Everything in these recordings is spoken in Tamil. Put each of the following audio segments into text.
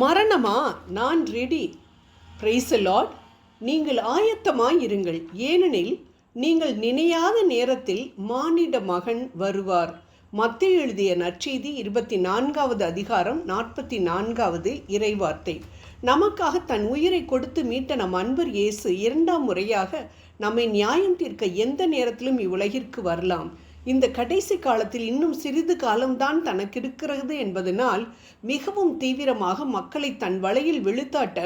மரணமா? நான் ரெடி பிரைஸ் லார்ட் நீங்கள் ஆயத்தமாய் இருங்கள். ஏனெனில் நீங்கள் நினையாத நேரத்தில் மானிட மகன் வருவார். மத்திய எழுதிய நற்செய்தி இருபத்தி நான்காவது அதிகாரம் நாற்பத்தி நான்காவது இறைவார்த்தை. நமக்காக தன் உயிரை கொடுத்து மீட்ட நம் அன்பர் இயேசு இரண்டாம் முறையாக நம்மை நியாயம் தீர்க்க எந்த நேரத்திலும் இவ்வுலகிற்கு வரலாம். இந்த கடைசி காலத்தில் இன்னும் சிறிது காலம்தான் தனக்கு இருக்கிறது என்பதனால் மிகவும் தீவிரமாக மக்களை தன் வலையில் விழுத்தாட்ட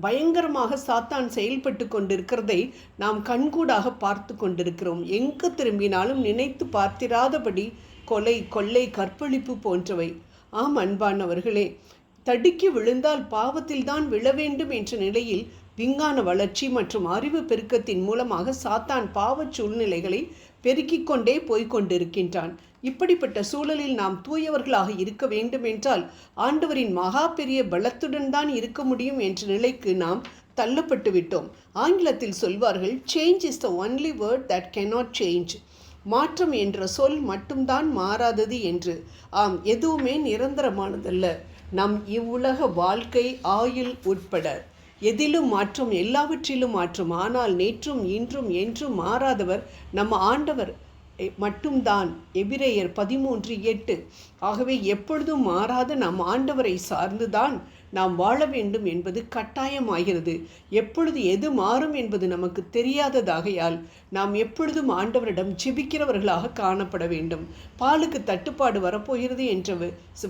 பயங்கரமாக சாத்தான் செயல்பட்டு கொண்டிருக்கிறதை நாம் கண்கூடாக பார்த்து கொண்டிருக்கிறோம். எங்கு திரும்பினாலும் நினைத்து பார்த்திராதபடி கொலை கொள்ளை கற்பழிப்பு போன்றவை. ஆம் அன்பானவர்களே தடுக்கி விழுந்தால் பாவத்தில்தான் விழ வேண்டும் என்ற நிலையில் விஞ்ஞான வளர்ச்சி மற்றும் அறிவு பெருக்கத்தின் மூலமாக சாத்தான் பாவச் சூழ்நிலைகளை பெருக்கிக் கொண்டே போய்கொண்டிருக்கின்றான் இப்படிப்பட்ட சூழலில் நாம் தூயவர்களாக இருக்க வேண்டும் என்றால் ஆண்டவரின் மகா பெரிய பலத்துடன் தான் இருக்க முடியும் என்ற நிலைக்கு நாம் தள்ளப்பட்டு விட்டோம். ஆங்கிலத்தில் சொல்வார்கள் change is the only word that cannot change மாற்றம் என்ற சொல் மட்டும்தான் மாறாதது என்று. ஆம் எதுவுமே நிரந்தரமானதல்ல. நம் இவ்வுலக வாழ்க்கை ஆயுள் உட்பட. எதிலும் மாற்றம் எல்லாவற்றிலும் மாற்றம். ஆனால் நேற்றும் இன்றும் என்றும் மாறாதவர் நம்ம ஆண்டவர். மட்டும்தான். எபிரேயர் பதிமூன்று எட்டு. ஆகவே எப்பொழுதும் மாறாத நம் ஆண்டவரை சார்ந்துதான் நாம் வாழ வேண்டும் என்பது கட்டாயமாகிறது. எப்பொழுது எது மாறும் என்பது நமக்கு தெரியாததாகையால் நாம் எப்பொழுதும் ஆண்டவரிடம் ஜெபிக்கிறவர்களாக காணப்பட வேண்டும். பாலுக்கு தட்டுப்பாடு வரப்போகிறது என்ற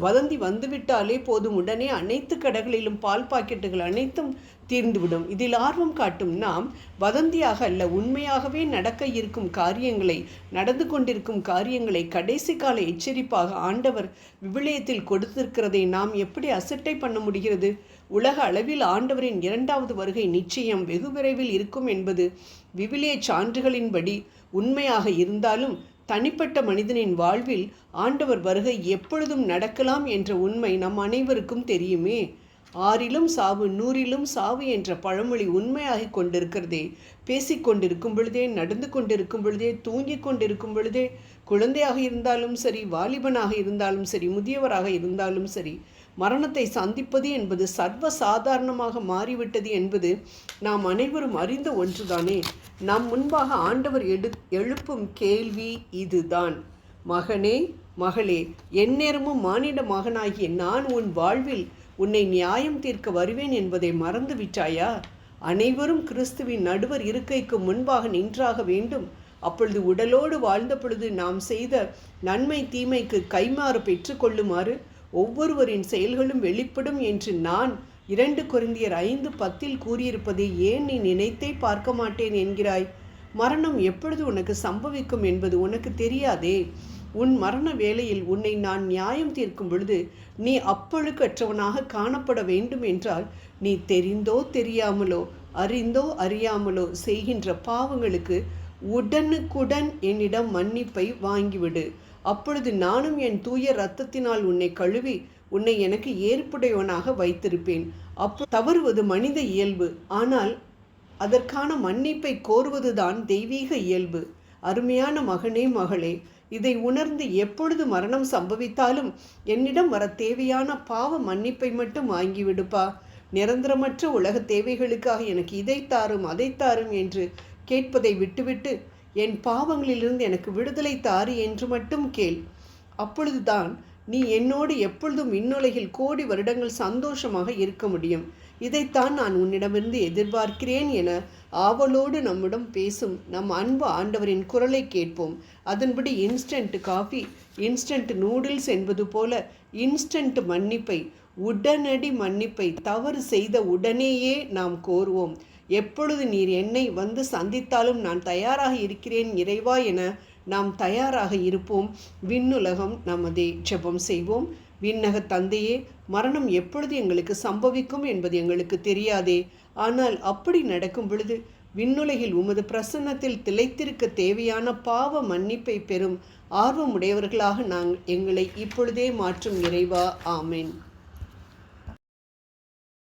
வதந்தி வந்துவிட்டாலே போதும். உடனே அனைத்து கடைகளிலும் பால் பாக்கெட்டுகள் அனைத்தும் தீர்ந்துவிடும். இதில் ஆர்வம் காட்டும் நாம் வதந்தியாக அல்ல உண்மையாகவே நடக்க இருக்கும் காரியங்களை நடந்து கொண்டிருக்கும் காரியங்களை கடைசி கால எச்சரிப்பாக ஆண்டவர் விவிலியத்தில் கொடுத்திருக்கிறதை நாம் எப்படி அசட்டை பண்ண முடியும் தெரிகிறது உலக அளவில் ஆண்டவரின் இரண்டாவது வருகை நிச்சயம் வெகு விரைவில் இருக்கும் என்பது விவிலிய சான்றுகளின்படி உண்மையாக இருந்தாலும் தனிப்பட்ட மனிதனின் வாழ்வில் ஆண்டவர் வருகை எப்பொழுதும் நடக்கலாம் என்ற உண்மை நம் அனைவருக்கும் தெரியுமே. ஆறிலும் சாவு நூறிலும் சாவு என்ற பழமொழி உண்மையாகி கொண்டிருக்கிறதே. பேசிக்கொண்டிருக்கும் பொழுதே நடந்து கொண்டிருக்கும் பொழுதே தூங்கிக் கொண்டிருக்கும் பொழுதே குழந்தையாக இருந்தாலும் சரி வாலிபனாக இருந்தாலும் சரி முதியவராக இருந்தாலும் சரி மரணத்தை சந்திப்பது என்பது சர்வ சாதாரணமாக மாறிவிட்டது என்பது நாம் அனைவரும் அறிந்த ஒன்றுதானே. நம் முன்பாக ஆண்டவர் எடு எழுப்பும் கேள்வி இதுதான். மகனே மகளே எந்நேரமும் மானிட மகனாகிய நான் உன் வாழ்வில் உன்னை நியாயம் தீர்க்க வருவேன் என்பதை மறந்து விட்டாயா அனைவரும் கிறிஸ்துவின் நடுவர் இருக்கைக்கு முன்பாக நின்றாக வேண்டும். அப்பொழுது உடலோடு வாழ்ந்த பொழுது நாம் செய்த நன்மை தீமைக்கு கைமாறு பெற்றுக்கொள்ளுமாறு ஒவ்வொருவரின் செயல்களும் வெளிப்படும் என்று நான் இரண்டு குருந்தியர் ஐந்து பத்தில் கூறியிருப்பதை ஏன் நீ நினைத்தே பார்க்க மாட்டேன் என்கிறாய்? மரணம் எப்பொழுது உனக்கு சம்பவிக்கும் என்பது உனக்கு தெரியாதே. உன் மரண வேளையில் உன்னை நான் நியாயம் தீர்க்கும் பொழுது நீ அப்பழுக்கற்றவனாக காணப்பட வேண்டும் என்றால் நீ தெரிந்தோ தெரியாமலோ அறிந்தோ அறியாமலோ செய்கின்ற பாவங்களுக்கு உடனுக்குடன் என்னிடம் மன்னிப்பை வாங்கிவிடு. அப்பொழுது நானும் என் தூய இரத்தத்தினால் உன்னை கழுவி உன்னை எனக்கு ஏற்புடையவனாக வைத்திருப்பேன். அப்போ தவறுவது மனித இயல்பு. ஆனால் அதற்கான மன்னிப்பை கோருவதுதான் தெய்வீக இயல்பு. அருமையான மகனே மகளே இதை உணர்ந்து எப்பொழுது மரணம் சம்பவித்தாலும் என்னிடம் வர தேவையான பாவ மன்னிப்பை மட்டும் வாங்கிவிடுப்பா நிரந்தரமற்ற உலக தேவைகளுக்காக எனக்கு இதை தாரும் அதை தாரும் என்று கேட்பதை விட்டுவிட்டு என் பாவங்களிலிருந்து எனக்கு விடுதலை தாரு என்று மட்டும் கேள். அப்பொழுதுதான் நீ என்னோடு எப்பொழுதும் இன்னுலகில் கோடி வருடங்கள் சந்தோஷமாக இருக்க முடியும். இதைத்தான் நான் உன்னிடமிருந்து எதிர்பார்க்கிறேன் என ஆவலோடு நம்மிடம் பேசும் நம் அன்பு ஆண்டவரின் குரலை கேட்போம். அதன்படி இன்ஸ்டன்ட் காஃபி இன்ஸ்டன்ட் நூடுல்ஸ் என்பது போல இன்ஸ்டன்ட் மன்னிப்பை உடனடி மன்னிப்பை தவறு செய்த உடனேயே நாம் கோருவோம். எப்பொழுது நீர் என்னை வந்து சந்தித்தாலும் நான் தயாராக இருக்கிறேன் இறைவா என நாம் தயாராக இருப்போம். விண்ணுலகம் நமதே ஜெபம் செய்வோம். விண்ணக தந்தையே மரணம் எப்பொழுது எங்களுக்கு சம்பவிக்கும் என்பது எங்களுக்கு தெரியாதே. ஆனால் அப்படி நடக்கும் பொழுது விண்ணுலகில் உமது பிரசன்னத்தில் திளைத்திருக்க தேவையான பாவ மன்னிப்பை பெறும் ஆர்வமுடையவர்களாக நாங்கள் எங்களை இப்பொழுதே மாற்றும் இறைவா. ஆமேன்.